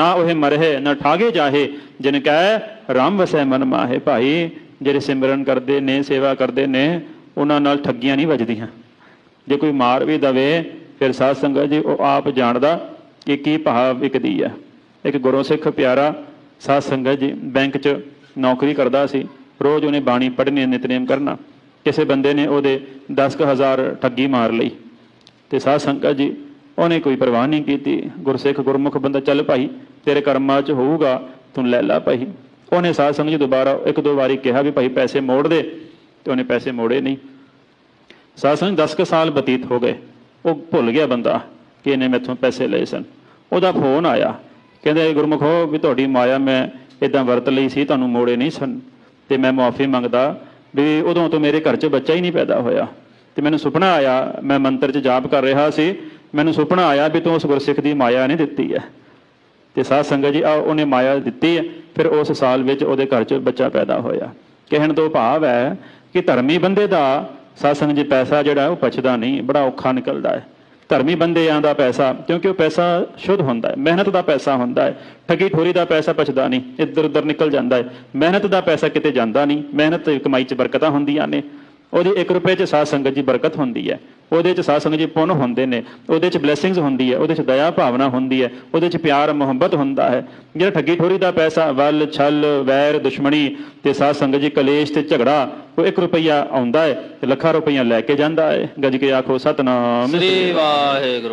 ਨਾ ਉਹ ਮਰਹਿ, ਨਾ ਠਾਗੇ ਜਾਹੇ, ਜਿਨ ਕਹੈ ਰਾਮ ਵਸੈ ਮਨ ਮਾਹੇ ਭਾਈ। ਜਿਹੜੇ ਸਿਮਰਨ ਕਰਦੇ ਨੇ, ਸੇਵਾ ਕਰਦੇ ਨੇ, ਉਹਨਾਂ ਨਾਲ ਠੱਗੀਆਂ ਨਹੀਂ ਵੱਜਦੀਆਂ। ਜੇ ਕੋਈ ਮਾਰ ਵੀ ਦਵੇ, ਫਿਰ ਸਾਧ ਸੰਗਤ ਜੀ, ਉਹ ਆਪ ਜਾਣਦਾ ਕਿ ਕੀ ਭਾਵ ਵਿਕਦੀ ਹੈ ਇੱਕ ਗੁਰੂ ਸਿੱਖ ਪਿਆਰਾ ਸਾਧ ਸੰਗਤ ਜੀ, ਬੈਂਕ 'ਚ ਨੌਕਰੀ ਕਰਦਾ ਸੀ। ਰੋਜ਼ ਉਹਨੇ ਬਾਣੀ ਪੜ੍ਹਨੀ, ਨਿਤਨੇਮ ਕਰਨਾ। ਕਿਸੇ ਬੰਦੇ ਨੇ ਉਹਦੇ 10000 ਠੱਗੀ ਮਾਰ ਲਈ। ਤੇ ਸਾਧ ਸੰਗਤ ਜੀ ਉਹਨੇ ਕੋਈ ਪਰਵਾਹ ਨਹੀਂ ਕੀਤੀ। ਗੁਰਸਿੱਖ ਗੁਰਮੁਖ ਬੰਦਾ, ਚੱਲ ਭਾਈ, ਤੇਰੇ ਕਰਮਾਂ 'ਚ ਹੋਊਗਾ, ਤੂੰ ਲੈ ਲਾ ਭਾਈ। ਉਹਨੇ ਸਾਧ ਸੰਗਤ ਜੀ ਦੁਬਾਰਾ ਇੱਕ ਦੋ ਵਾਰੀ ਕਿਹਾ ਵੀ ਭਾਈ ਪੈਸੇ ਮੋੜ ਦੇ, ਤੇ ਉਹਨੇ ਪੈਸੇ ਮੋੜੇ ਨਹੀਂ। ਸਾਧ ਸੰਗਤ 10 ਕੁ ਸਾਲ ਬਤੀਤ ਹੋ ਗਏ। ਉਹ ਭੁੱਲ ਗਿਆ ਬੰਦਾ ਕਿ ਇਹਨੇ ਮੈਥੋਂ ਪੈਸੇ ਲਏ ਸਨ। ਉਹਦਾ ਫੋਨ ਆਇਆ। ਕਹਿੰਦੇ ਗੁਰਮੁਖੋ ਵੀ ਤੁਹਾਡੀ ਮਾਇਆ ਮੈਂ ਇਦਾਂ ਵਰਤ ਲਈ ਸੀ, ਤੁਹਾਨੂੰ ਮੋੜੇ ਨਹੀਂ ਸਨ। ਤੇ ਮੈਂ ਮੁਆਫੀ ਮੰਗਦਾ ਵੀ ਉਦੋਂ ਤੋਂ ਮੇਰੇ ਘਰ 'ਚ ਬੱਚਾ ਹੀ ਨਹੀਂ ਪੈਦਾ ਹੋਇਆ। ਤੇ ਮੈਨੂੰ ਸੁਪਨਾ ਆਇਆ, ਮੈਂ ਮੰਤਰ 'ਚ ਜਾਪ ਕਰ ਰਿਹਾ ਸੀ ਮੈਨੂੰ ਸੁਪਨਾ ਆਇਆ ਵੀ ਤੂੰ ਉਸ ਗੁਰਸਿੱਖ ਦੀ ਮਾਇਆ ਨਹੀਂ ਦਿੱਤੀ ਹੈ। ਤੇ ਸਾਧ ਸੰਗਤ ਜੀ ਆ ਉਹਨੇ ਮਾਇਆ ਦਿੱਤੀ ਹੈ, ਫਿਰ ਉਸ ਸਾਲ ਵਿੱਚ ਉਹਦੇ ਘਰ 'ਚ ਬੱਚਾ ਪੈਦਾ ਹੋਇਆ। ਕਹਿਣ ਤੋਂ ਭਾਵ ਹੈ ਕਿ ਧਰਮੀ ਬੰਦੇ ਦਾ ਸਾਧ ਸੰਗਤ ਜੀ, ਪੈਸਾ ਜਿਹੜਾ ਉਹ ਪਚਦਾ ਨਹੀਂ, ਬੜਾ ਔਖਾ ਨਿਕਲਦਾ ਹੈ। ਧਰਮੀ ਬੰਦਿਆਂ ਦਾ ਪੈਸਾ, ਕਿਉਂਕਿ ਉਹ ਪੈਸਾ ਸ਼ੁੱਧ ਹੁੰਦਾ ਹੈ। ਮਿਹਨਤ ਦਾ ਪੈਸਾ ਹੁੰਦਾ ਹੈ। ਠੱਗੀ ਠੋਰੀ ਦਾ ਪੈਸਾ ਪਚਦਾ ਨਹੀਂ ਇੱਧਰ ਉੱਧਰ ਨਿਕਲ ਜਾਂਦਾ ਹੈ। ਮਿਹਨਤ ਦਾ ਪੈਸਾ ਕਿਤੇ ਜਾਂਦਾ ਨਹੀਂ, ਮਿਹਨਤ ਕਮਾਈ 'ਚ ਬਰਕਤਾਂ ਹੁੰਦੀਆਂ ਨੇ। ਉਹਦੀ 1 ਰੁਪਏ 'ਚ ਸਾਧ ਸੰਗਤ ਜੀ ਬਰਕਤ ਹੁੰਦੀ ਹੈ। ਉਹਦੇ 'ਚ ਸਾਧ ਸੰਗਤ ਜੀ ਪੁੰਨ ਹੁੰਦੇ ਨੇ। ਉਹਦੇ 'ਚ ਬਲੇਸਿੰਗਸ ਹੁੰਦੀ ਹੈ। ਉਹਦੇ 'ਚ ਦਇਆ ਭਾਵਨਾ ਹੁੰਦੀ ਹੈ। ਉਹਦੇ 'ਚ ਪਿਆਰ ਮੁਹੱਬਤ ਹੁੰਦਾ ਹੈ। ਜਿਹੜਾ ਠੱਗੀ ਠੋਰੀ ਦਾ ਪੈਸਾ ਵੱਲ ਛਲ ਵੈਰ ਦੁਸ਼ਮਣੀ ਤੇ ਸਾਧ ਸੰਗਤ ਜੀ ਕਲੇਸ਼ ਤੇ ਝਗੜਾ ਉਹ 1 ਰੁਪਈਆ ਆਉਂਦਾ ਹੈ ਤੇ ਲੱਖਾਂ ਰੁਪਈਆ ਲੈ ਕੇ ਜਾਂਦਾ ਹੈ। ਗੱਜ ਕੇ ਆਖੋ ਸਤਨਾਮ ਸ੍ਰੀ ਵਾਹਿਗੁਰੂ।